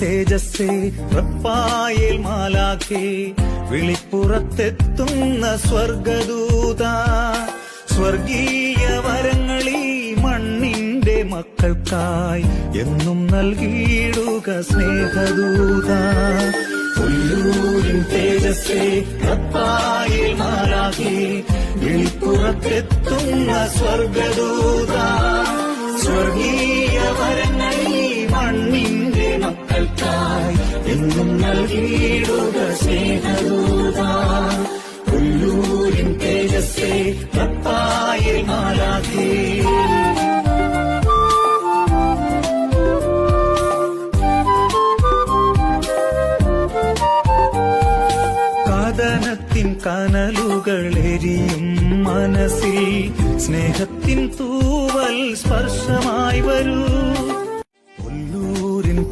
തേജസ്സേ റപ്പായേൽ മാലാഖേ വിളിപ്പുറത്തെത്തുന്ന സ്വർഗദൂത സ്വർഗീയ വരങ്ങളീ മണ്ണിന്റെ മക്കൾക്കായി എന്നും നൽകിയിടുക സ്നേഹദൂത. ഉള്ളൂരിൻ തേജസ്സേ വിളിപ്പുറത്തെത്തുന്ന സ്വർഗദൂത എന്നും നൽകിയിടുക സ്നേഹദൂത ഉള്ളൂരിൻ തേജസ്സേ റപ്പായേൽ മാലാഖേ കാതനത്തിൻ കനലുകൾ എരിയും മനസ്സിൽ സ്നേഹത്തിൻ തൂവൽ സ്പർശമായി വരൂ.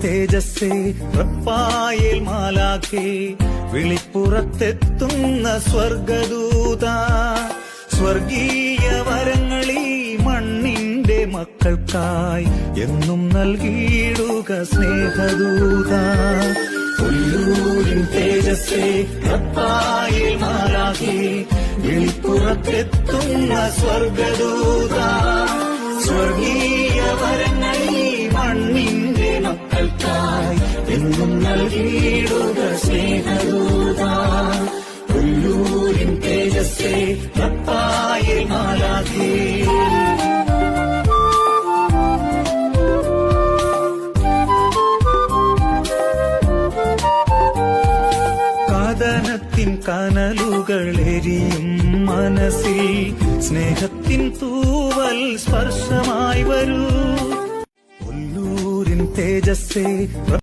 തേജസ്സേ റപ്പായേൽ മാലാഖേ വിളിപ്പുറത്തെത്തുന്ന സ്വർഗദൂത സ്വർഗീയ വരങ്ങളീ മണ്ണിന്റെ മക്കൾക്കായി എന്നും നൽകിയിടുക സ്നേഹദൂത. ഉള്ളൂരിൻ തേജസ്സേ റപ്പായേൽ മാലാഖേ വിളിപ്പുറത്തെത്തുന്ന സ്വർഗദൂത സ്വർഗീയ എന്നും നൽകിയിടുക സ്നേഹദൂത. തേജസ്സേ റപ്പായേൽ മാലാഖേ. കാതനത്തിൻ കനലുകൾ എരിയും മനസ്സിൽ സ്നേഹത്തിൻ തൂവൽ സ്പർശമായി വരൂ. ഉള്ളൂരിൻ തേജസ്സേ